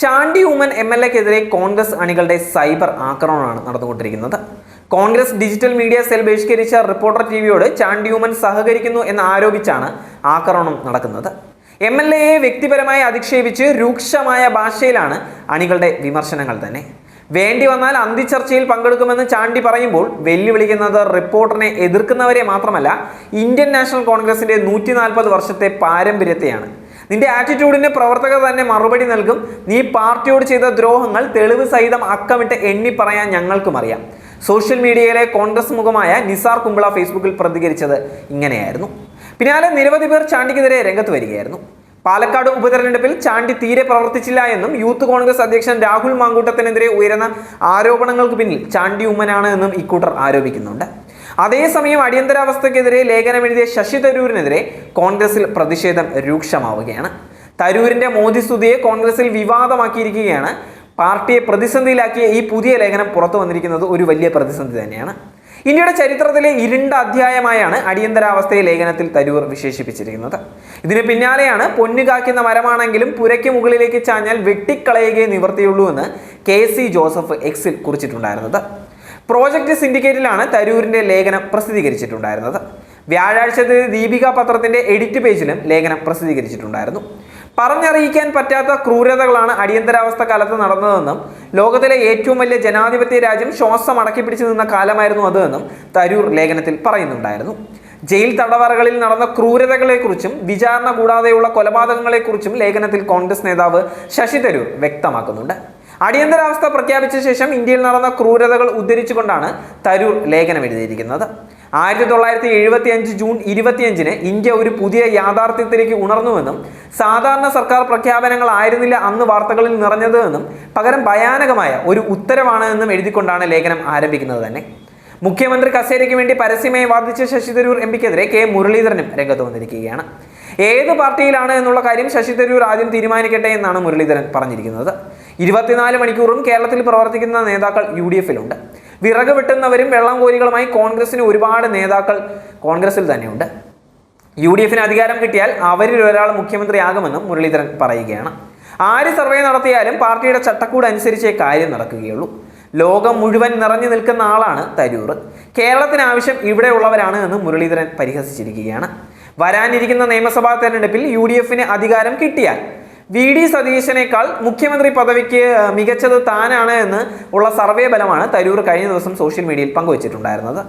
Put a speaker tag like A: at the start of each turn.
A: Chandy Oommen M L എക്കെതിരെ കോൺഗ്രസ് അണികളുടെ cyber ആക്രമണമാണ് നടന്നുകൊണ്ടിരിക്കുന്നത്. കോൺഗ്രസ് ഡിജിറ്റൽ മീഡിയ സെൽ ബഹിഷ്കരിച്ച റിപ്പോർട്ടർ ടി വിയോട് ചാണ്ടി ഉമ്മൻ സഹകരിക്കുന്നു എന്ന് ആരോപിച്ചാണ് ആക്രമണം നടക്കുന്നത്. എം എൽ എയെ വ്യക്തിപരമായി അധിക്ഷേപിച്ച് രൂക്ഷമായ ഭാഷയിലാണ് അണികളുടെ വിമർശനങ്ങൾ തന്നെ. വേണ്ടി വന്നാൽ അന്തിച്ചർച്ചയിൽ പങ്കെടുക്കുമെന്ന് ചാണ്ടി പറയുമ്പോൾ വെല്ലുവിളിക്കുന്നത് റിപ്പോർട്ടറിനെ എതിർക്കുന്നവരെ മാത്രമല്ല ഇന്ത്യൻ നാഷണൽ കോൺഗ്രസിന്റെ നൂറ്റി വർഷത്തെ പാരമ്പര്യത്തെയാണ്. നിന്റെ ആറ്റിറ്റ്യൂഡിന് പ്രവർത്തകർ തന്നെ മറുപടി നൽകും. നീ പാർട്ടിയോട് ചെയ്ത ദ്രോഹങ്ങൾ തെളിവ് സഹിതം അക്കമിട്ട് എണ്ണി പറയാൻ ഞങ്ങൾക്കും അറിയാം. സോഷ്യൽ മീഡിയയിലെ കോൺഗ്രസ് മുഖമായ നിസാർ കുമ്പിള ഫേസ്ബുക്കിൽ പ്രതികരിച്ചത് ഇങ്ങനെയായിരുന്നു. പിന്നാലെ നിരവധി പേർ ചാണ്ടിക്കെതിരെ രംഗത്ത് വരികയായിരുന്നു. പാലക്കാട് ഉപതെരഞ്ഞെടുപ്പിൽ ചാണ്ടി തീരെ പ്രവർത്തിച്ചില്ല എന്നും യൂത്ത് കോൺഗ്രസ് അധ്യക്ഷൻ രാഹുൽ മാങ്കൂട്ടത്തിനെതിരെ ഉയരുന്ന ആരോപണങ്ങൾക്ക് പിന്നിൽ ചാണ്ടി ഉമ്മനാണ് എന്നും ഇക്കൂട്ടർ ആരോപിക്കുന്നുണ്ട്. അതേസമയം അടിയന്തരാവസ്ഥക്കെതിരെ ലേഖനം എഴുതിയ ശശി തരൂരിനെതിരെ കോൺഗ്രസിൽ പ്രതിഷേധം രൂക്ഷമാവുകയാണ്. തരൂരിന്റെ മോദി സ്തുതിയെ കോൺഗ്രസിൽ വിവാദമാക്കിയിരിക്കുകയാണ്. പാർട്ടിയെ പ്രതിസന്ധിയിലാക്കിയ ഈ പുതിയ ലേഖനം പുറത്തു വന്നിരിക്കുന്നത് ഒരു വലിയ പ്രതിസന്ധി തന്നെയാണ്. ഇന്ത്യയുടെ ചരിത്രത്തിലെ ഇരുണ്ട അധ്യായമായാണ് അടിയന്തരാവസ്ഥയെ ലേഖനത്തിൽ തരൂർ വിശേഷിപ്പിച്ചിരിക്കുന്നത്. ഇതിന് പിന്നാലെയാണ് പൊന്നു കാക്കുന്ന മരമാണെങ്കിലും പുരയ്ക്ക് മുകളിലേക്ക് ചാഞ്ഞാൽ വെട്ടിക്കളയുകയെ നിവർത്തിയുള്ളൂ എന്ന് കെ സി ജോസഫ് എക്സിൽ കുറിച്ചിട്ടുണ്ടായിരുന്നത്. പ്രോജക്റ്റ് സിൻഡിക്കേറ്റിലാണ് തരൂരിന്റെ ലേഖനം പ്രസിദ്ധീകരിച്ചിട്ടുണ്ടായിരുന്നത്. വ്യാഴാഴ്ച ദീപിക പത്രത്തിന്റെ എഡിറ്റ് പേജിലും ലേഖനം പ്രസിദ്ധീകരിച്ചിട്ടുണ്ടായിരുന്നു. പറഞ്ഞറിയിക്കാൻ പറ്റാത്ത ക്രൂരതകളാണ് അടിയന്തരാവസ്ഥ കാലത്ത് നടന്നതെന്നും ലോകത്തിലെ ഏറ്റവും വലിയ ജനാധിപത്യ രാജ്യം ശ്വാസം അടക്കി പിടിച്ചു നിന്ന കാലമായിരുന്നു അതെന്നും തരൂർ ലേഖനത്തിൽ പറയുന്നുണ്ടായിരുന്നു. ജയിൽ തടവറകളിൽ നടന്ന ക്രൂരതകളെക്കുറിച്ചും വിചാരണ കൂടാതെയുള്ള കൊലപാതകങ്ങളെക്കുറിച്ചും ലേഖനത്തിൽ കോൺഗ്രസ് നേതാവ് ശശി തരൂർ വ്യക്തമാക്കുന്നുണ്ട്. അടിയന്തരാവസ്ഥ പ്രഖ്യാപിച്ച ശേഷം ഇന്ത്യയിൽ നടന്ന ക്രൂരതകൾ ഉദ്ധരിച്ചുകൊണ്ടാണ് തരൂർ ലേഖനം എഴുതിയിരിക്കുന്നത്. ആയിരത്തി തൊള്ളായിരത്തി എഴുപത്തി അഞ്ച് ജൂൺ ഇരുപത്തിയഞ്ചിന് ഇന്ത്യ ഒരു പുതിയ യാഥാർത്ഥ്യത്തിലേക്ക് ഉണർന്നുവെന്നും സാധാരണ സർക്കാർ പ്രഖ്യാപനങ്ങൾ ആയിരുന്നില്ല അന്ന് വാർത്തകളിൽ നിറഞ്ഞതെന്നും പകരം ഭയാനകമായ ഒരു ഉത്തരവാണ് എന്നും എഴുതിക്കൊണ്ടാണ് ലേഖനം ആരംഭിക്കുന്നത് തന്നെ. മുഖ്യമന്ത്രി കസേരയ്ക്ക് വേണ്ടി പരസ്യമായി വാദിച്ച ശശി തരൂർ എം പിക്കെതിരെ കെ മുരളീധരനും രംഗത്ത് വന്നിരിക്കുകയാണ്. ഏത് പാർട്ടിയിലാണ് എന്നുള്ള കാര്യം ശശി തരൂർ ആദ്യം തീരുമാനിക്കട്ടെ എന്നാണ് മുരളീധരൻ പറഞ്ഞിരിക്കുന്നത്. ഇരുപത്തിനാല് മണിക്കൂറും കേരളത്തിൽ പ്രവർത്തിക്കുന്ന നേതാക്കൾ യു ഡി എഫിലുണ്ട് വിറക് വെട്ടുന്നവരും വെള്ളം കോരികളുമായി കോൺഗ്രസിന് ഒരുപാട് നേതാക്കൾ കോൺഗ്രസിൽ തന്നെയുണ്ട്. യു ഡി എഫിന് അധികാരം കിട്ടിയാൽ അവരിൽ ഒരാൾ മുഖ്യമന്ത്രിയാകുമെന്നും മുരളീധരൻ പറയുകയാണ്. ആര് സർവേ നടത്തിയാലും പാർട്ടിയുടെ ചട്ടക്കൂട് അനുസരിച്ചേ കാര്യം നടക്കുകയുള്ളൂ. ലോകം മുഴുവൻ നിറഞ്ഞു നിൽക്കുന്ന ആളാണ് തരൂർ. കേരളത്തിന് ആവശ്യം ഇവിടെയുള്ളവരാണ് എന്ന് മുരളീധരൻ പരിഹസിച്ചിരിക്കുകയാണ്. വരാനിരിക്കുന്ന നിയമസഭാ തെരഞ്ഞെടുപ്പിൽ യു ഡി എഫിന് അധികാരം കിട്ടിയാൽ. വി ഡി സതീശനേക്കാൾ മുഖ്യമന്ത്രി പദവിക്ക് മികച്ചത് താനാണ് എന്ന് ഉള്ള സർവേ ബലമാണ് തരൂർ കഴിഞ്ഞ ദിവസം സോഷ്യൽ മീഡിയയിൽ പങ്കുവച്ചിട്ടുണ്ടായിരുന്നത്.